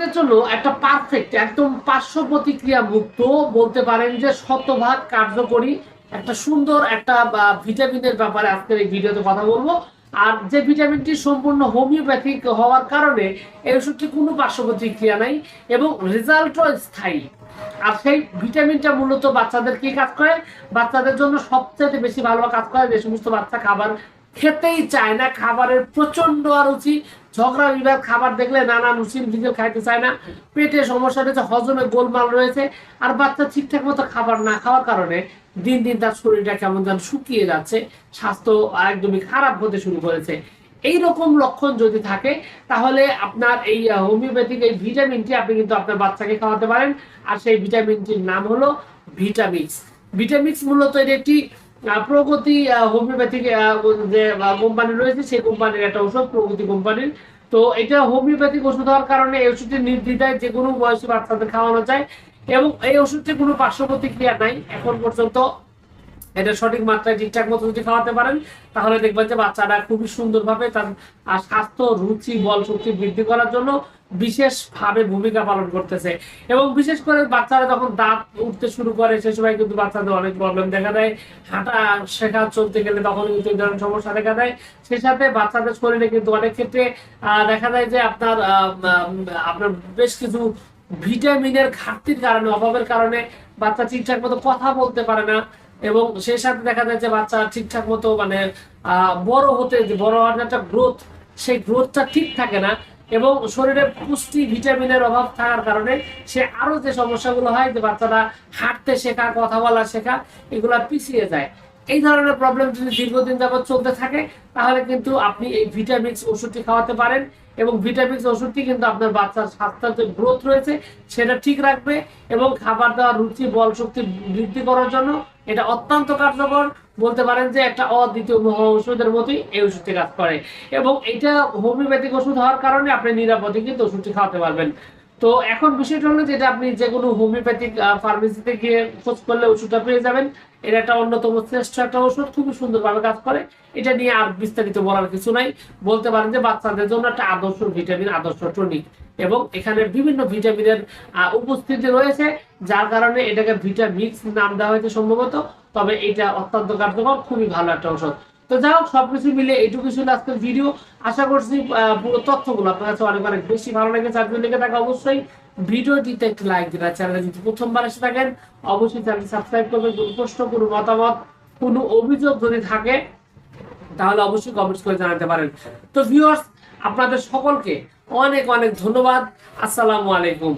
বাচ্চাদের জন্য একটা পারফেক্ট একদম পার্শ্ব প্রতিক্রিয়া মুক্ত বলতে পারেন যে শতভাগ কার্যকরী, একটা সুন্দর একটা ভিটামিনের ব্যাপারে আজকের এই ভিডিওতে কথা বলব। আর যে ভিটামিনটি সম্পূর্ণ হোমিওপ্যাথিক হওয়ার কারণে এই ওষুধটি কোনো পার্শ্ব প্রতিক্রিয়া নাই এবং রেজাল্টও স্থায়ী। আর সেই ভিটামিনটা মূলত বাচ্চাদের কি কাজ করে? বাচ্চাদের জন্য সবচেয়ে বেশি ভালো কাজ করে যে সমস্ত বাচ্চা খাবার খেতেই চায় না, খাবারের প্রচণ্ড অরুচি ঝগড়া বিবাদ, খাবার দেখলে নানা নুসিন ভিজে খাইতে চায় না। পেটে সমস্যা রয়েছে, হজমে গোলমাল রয়েছে, আর বাচ্চা ঠিকঠাক মতো খাবার না খাওয়ার কারণে দিন দিন তার শরীরটা কেমন যেন শুকিয়ে যাচ্ছে, স্বাস্থ্য একদমই খারাপ হতে শুরু করেছে। এই রকম লক্ষণ যদি থাকে, তাহলে আপনার এই হোমিওপ্যাথিক এই ভিটামিনটি আপনি কিন্তু আপনার বাচ্চাকে খাওয়াতে পারেন। আর সেই ভিটামিনটির নাম হলো ভিটামিক্স। ভিটামিক্স মূলত এটি একটি প্রগতি হোমিওপ্যাথিক যে কোম্পানি রয়েছে, সেই কোম্পানির একটা ওষুধ, প্রগতি কোম্পানির। তো এটা হোমিওপ্যাথিক ওষুধ হওয়ার কারণে এই ওষুধটি নির্দ্বিধায় যে কোনো বয়সী বাচ্চাদের খাওয়ানো যায় এবং এই ওষুধটির কোনো পার্শ্ব প্রতিক্রিয়া নাই। এখন পর্যন্ত এটা সঠিক মাত্রায় ঠিকঠাক মতো যদি খাওয়াতে পারেন, তাহলে দেখবেন যে বাচ্চারা খুবই সুন্দরভাবে তার স্বাস্থ্য, রুচি বল শক্তি বৃদ্ধি করার জন্য বিশেষভাবে ভূমিকা পালন করতেছে। এবং বিশেষ করে বাচ্চারা যখন দাঁত উঠতে শুরু করে, সে সময় কিন্তু বাচ্চাদের অনেক প্রবলেম দেখা দেয়। হাঁটা শেখা, চলতে গেলে তখন কিন্তু এই ধরনের সমস্যা দেখা দেয়। সেই সাথে বাচ্চাদের শরীরে কিন্তু অনেক ক্ষেত্রে দেখা যায় যে আপনার আপনার বেশ কিছু ভিটামিনের ঘাটতির কারণে, অভাবের কারণে বাচ্চা ঠিকঠাক মতো কথা বলতে পারে না। এবং সেই সাথে দেখা যায় যে বাচ্চা ঠিকঠাক মতো মানে বড় হতে যে বড় হওয়ার যে একটা গ্রোথ সেই গ্রোথটা ঠিক থাকে না এবং শরীরে পুষ্টি ভিটামিনের অভাব থাকার কারণে সে আরও যে সমস্যাগুলো হয় যে বাচ্চারা হাঁটতে শেখা, কথা বলা শেখা, এগুলা পিছিয়ে যায়। এই ধরনের প্রবলেম যদি দীর্ঘদিন যাবত চলতে থাকে, তাহলে কিন্তু আপনি এই ভিটামিক্স ওষুধটি খাওয়াতে পারেন এবং ভিটামিক্স ওষুধটি কিন্তু আপনার বাচ্চার স্বাস্থ্যের যে গ্রোথ রয়েছে, সেটা ঠিক রাখবে এবং খাবার দেওয়ার রুচি, বল শক্তি বৃদ্ধি করার জন্য এটা অত্যন্ত কার্যকর। বলতে পারেন যে একটা অদ্বিতীয় ওষুধের মতোই এই ওষুধটি কাজ করে। এবং এটা হোমিওপ্যাথিক ওষুধ হওয়ার কারণে আপনি নিরাপদে কিন্তু ওষুধটি খাওয়াতে পারবেন। তো এখন বিষয়টা হলো যেটা আপনি যে কোনো হোমিওপ্যাথিক ফার্মেসিতে গিয়ে খোঁজ করলে ওষুধটা পেয়ে যাবেন। এটা একটা অন্যতম শ্রেষ্ঠ একটা ওষুধ, খুবই সুন্দরভাবে কাজ করে। এটা নিয়ে আর বিস্তারিত বলার কিছু নাই। বলতে পারেন যে বাচ্চাদের জন্য একটা আদর্শ ভিটামিন, আদর্শ টনিক। এবং এখানে বিভিন্ন ভিটামিনের উপস্থিতি রয়েছে, যার কারণে এটাকে ভিটামিক্স নাম দেওয়া হয়েছে সম্ভবত। তবে এটা অত্যন্ত কার্যকর, খুবই ভালো একটা ওষুধ। তো যাই হোক, সবকিছু মিলে এইটুকু ছিল আজকের ভিডিও আশা করছি পুরো তথ্যগুলো আপনার কাছে অনেক অনেক বেশি ভালো আর যদি লেগে থাকে, অবশ্যই ভিডিওটিতে একটু লাইক দিন চ্যানেলে যদি প্রথমবার এসে থাকেন, অবশ্যই চ্যানেল সাবস্ক্রাইব করবেন। কোনো প্রশ্ন, কোনো মতামত, কোনো অভিযোগ যদি থাকে, তাহলে অবশ্যই কমেন্টস করে জানাতে পারেন। তো ভিউয়ার্স আপনাদের সকলকে অনেক অনেক ধন্যবাদ। আসসালামু আলাইকুম।